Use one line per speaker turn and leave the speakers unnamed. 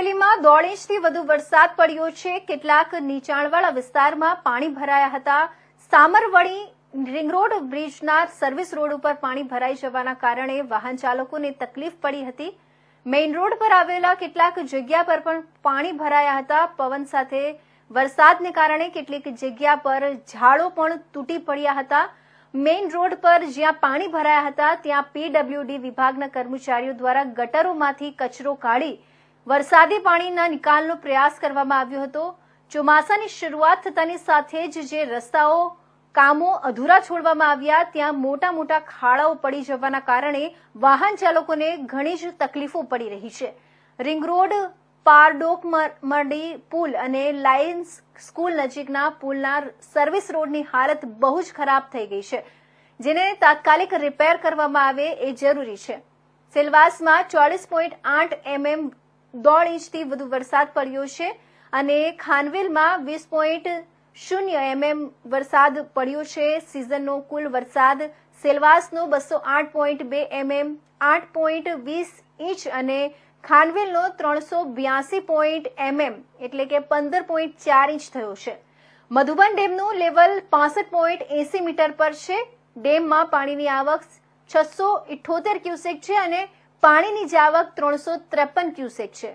અમરેલીમાં દોઢ ઇંચથી વધુ વરસાદ પડ્યો છે. કેટલાક નીચાણવાળા વિસ્તારમાં પાણી ભરાયા હતા. સામરવડી રિંગરોડ બ્રિજના સર્વિસ રોડ ઉપર પાણી ભરાઈ જવાના કારણે વાહન ચાલકોને તકલીફ પડી હતી. મેઇન રોડ પર આવેલા કેટલાક જગ્યા પર પણ પાણી ભરાયા હતા. પવન સાથે વરસાદને કારણે કેટલીક જગ્યા પર ઝાડો પણ તૂટી પડ્યા હતા. મેઇન રોડ પર જ્યાં પાણી ભરાયા હતા, ત્યાં પીડબ્લ્યુડી વિભાગના કર્મચારીઓ દ્વારા ગટરોમાંથી કચરો કાઢી વરસાદી પાણીના નિકાલનો પ્રયાસ કરવામાં આવ્યો હતો. ચોમાસાની શરૂઆત થતાની સાથે જ જે રસ્તાઓ, કામો અધૂરા છોડવામાં આવ્યા, ત્યાં મોટા મોટા ખાડાઓ પડી જવાના કારણે વાહન ચાલકોને ઘણી જ તકલીફો પડી રહી છે. રિંગ રોડ, પારડોક મરડી પુલ અને લાયન્સ સ્કૂલ નજીકના પુલના સર્વિસ રોડની હાલત બહુ જ ખરાબ થઈ ગઈ છે. જેને તાત્કાલિક રિપેર કરવામાં આવે એ જરૂરી છે. સેલવાસમાં ચોવીસ પોઈન્ટ આઠ એમએમ દોઢ ઇંચથી વધુ વરસાદ પડ્યો છે અને ખાનવેલમાં વીસ પોઈન્ટ શૂન્ય એમએમ વરસાદ પડ્યો છે. સિઝનનો કુલ વરસાદ સેલવાસનો બસો આઠ પોઈન્ટ બે એમએમ, આઠ પોઈન્ટ વીસ ઇંચ અને ખાનવેલનો ત્રણસો બ્યાસી પોઈન્ટ એમએમ, એટલે કે પંદર પોઈન્ટ ચાર ઇંચ થયો છે. મધુબન ડેમનું લેવલ પાસઠ પોઈન્ટ એસી મીટર પર છે. ડેમમાં પાણીની આવક છસો ઇઠોતેર ક્યુસેક છે અને પાણીની જાવક ત્રણસો ત્રેપન ક્યુસેક છે.